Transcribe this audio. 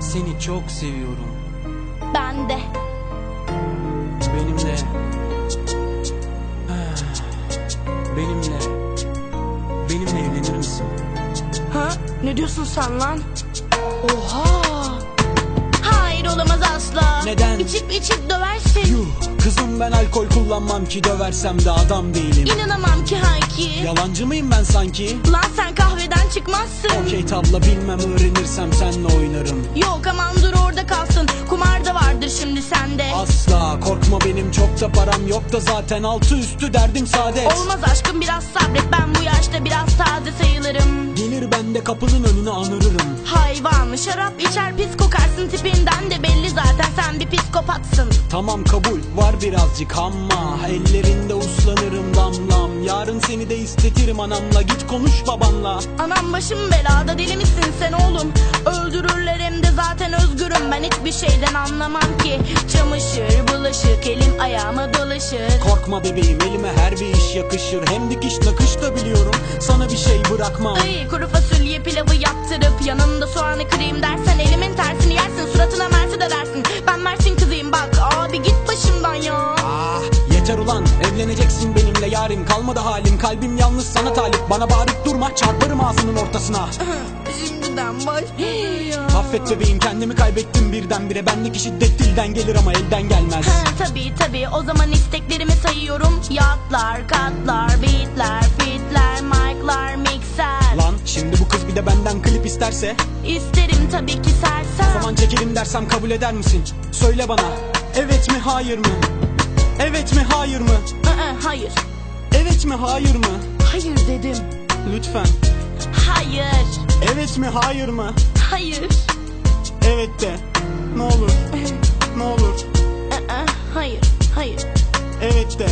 Seni çok seviyorum. Ben de. Benimle. Benimle. Benimle evlenir misin? Ha? Ne diyorsun sen lan? Oha! Hayır olamaz asla. Neden? İçip içip döversin. Yuh kızım ben alkol kullanmam ki döversem de adam değilim. İnanamam ki Hayki. Yalancı mıyım ben sanki? Lan sen kahveden çıkmazsın. Okey tabla bilmem öğrenirsem senle oynarım. Yok aman dur orada kalsın. Kumar da vardır şimdi sende. Asla korkma benim çok da param yok da zaten altı üstü derdim saadet. Olmaz aşkım biraz sabret. Ben bu yaşta biraz taze sayılırım. Gelir ben de kapının önüne anırırım. Hayvan şarap içer pis kokarsın tipinden de belli zaten sen bir psikopatsın. Tamam kabul var birazcık ama ellerinde damlam. Yarın seni de istetirim anamla. Git konuş babanla. Anam başım belada deli misin sen oğlum? Öldürürler hem de zaten özgürüm. Ben hiçbir şeyden anlamam ki. Çamaşır bulaşık elim ayağıma dolaşır. Korkma bebeğim elime her bir iş yakışır. Hem dikiş nakış da biliyorum. Sana bir şey bırakmam. Ay kuru fasulye pilavı yaptırıp Yanında soğanı kırayım dersen Elimin tersini yersin suratına mersi de dersin. Ben Mersin kızıyım bak. Abi git başımdan ya. Ah yeter ulan evleneceksin benimle yarim kalmadı halim. Kalbim yalnız sana talip. Bana bağırıp durma çarparım ağzının ortasına. Şimdiden başlıyor. Ya Affet bebeğim kendimi kaybettim birdenbire. Bendeki şiddet dilden gelir ama elden gelmez. Ha, tabii tabii. O zaman isteklerimi sayıyorum. Yatlar, katlar, beatler, fitler, mic'lar, mikser Lan şimdi bu kız bir de benden klip isterse? İsterim tabii ki O sersem zaman çekelim dersem kabul eder misin? Söyle bana evet mi hayır mı? Evet mi hayır mı? Aa, Hayır, Evet mi hayır mı? hayır dedim. Lütfen. Hayır, evet mi hayır mı? hayır. Evet de. Ne olur. Ne olur. Aa, Hayır, hayır. Evet de